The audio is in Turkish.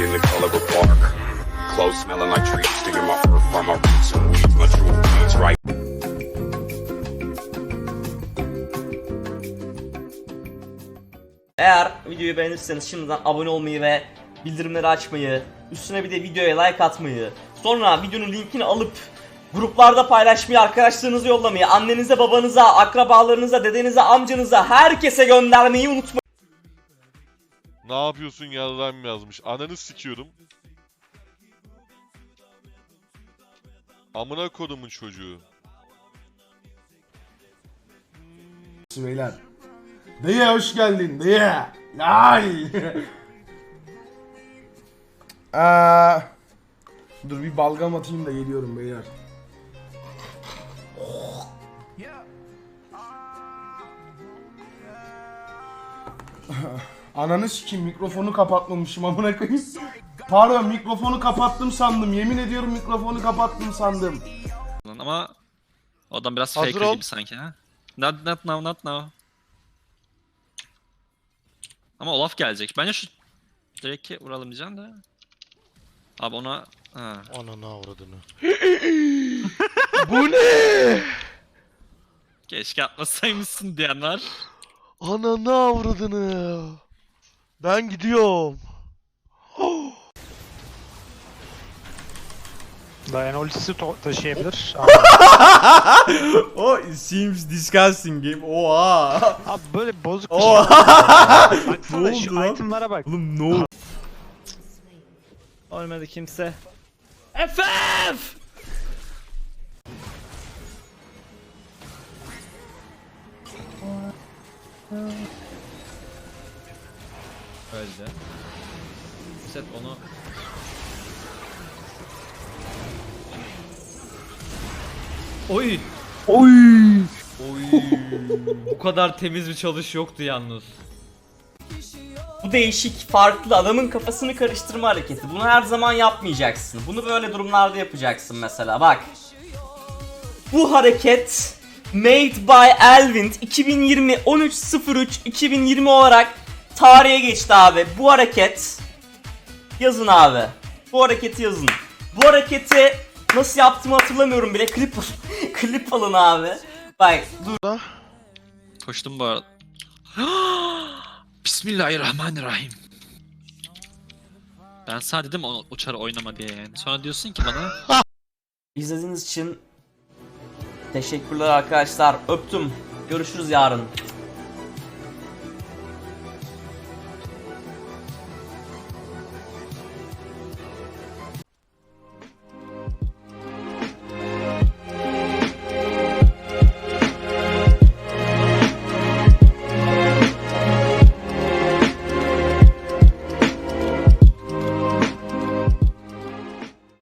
skin the color of bark. Clothes smelling like trees, sticking my earth from my roots and weeds, my true weeds, right? Eğer videoyu beğenirseniz şimdiden abone olmayı ve bildirimleri açmayı, üstüne bir de videoya like atmayı, sonra videonun linkini alıp gruplarda paylaşmayı, arkadaşlarınıza yollamayı, annenize, babanıza, akrabalarınıza, dedenize, amcanıza, herkese göndermeyi unutmayın. Ne yapıyorsun yarram yazmış. Ananı sikiyorum. Amına kodumun çocuğu. Beyler. Dayı hoş geldin dayı. Ay. Aa, dur bir balgam atayım da geliyorum beyler. Ananı sikeyim mikrofonu kapatmamışım amına koyayım. Pardon mikrofonu kapattım sandım. Yemin ediyorum mikrofonu kapattım sandım. Lan Ama o adam biraz Hazır faker ol. gibi sanki ha. Not, not now, not now. Ama Olaf gelecek. Bence şu Drake'i vuralım diyeceğim de. Abi ona... Ha. Ananı avradını. Bu ne? Keşke atmasaymışsın diyen var. Ananı avradını. Ben gidiyorum. Dayan ultisi taşıyabilir. O seems disgusting game. Oha. Abi böyle bozuk bir şey. Oha. Baksana Ne şu lan? itemlara bak. Oğlum ne oldu? Ölmedi kimse. FF! Öldü. Set onu... Oy. Oy. Oy. Bu kadar temiz bir çalış yoktu yalnız. Bu değişik, farklı, adamın kafasını karıştırma hareketi. Bunu her zaman yapmayacaksın. Bunu böyle durumlarda yapacaksın mesela. Bak. Bu hareket Made by Elvind 2020 1303 2020 olarak tarihe geçti abi. Bu hareket yazın abi. Bu hareketi yazın. Bu hareketi nasıl yaptığımı hatırlamıyorum bile. Klip klip alın abi. Bak dur. Koştum bu arada. Bismillahirrahmanirrahim. Ben sana dedim o uçarı oynama diye yani. Sonra diyorsun ki bana İzlediğiniz için teşekkürler arkadaşlar. Öptüm. Görüşürüz yarın.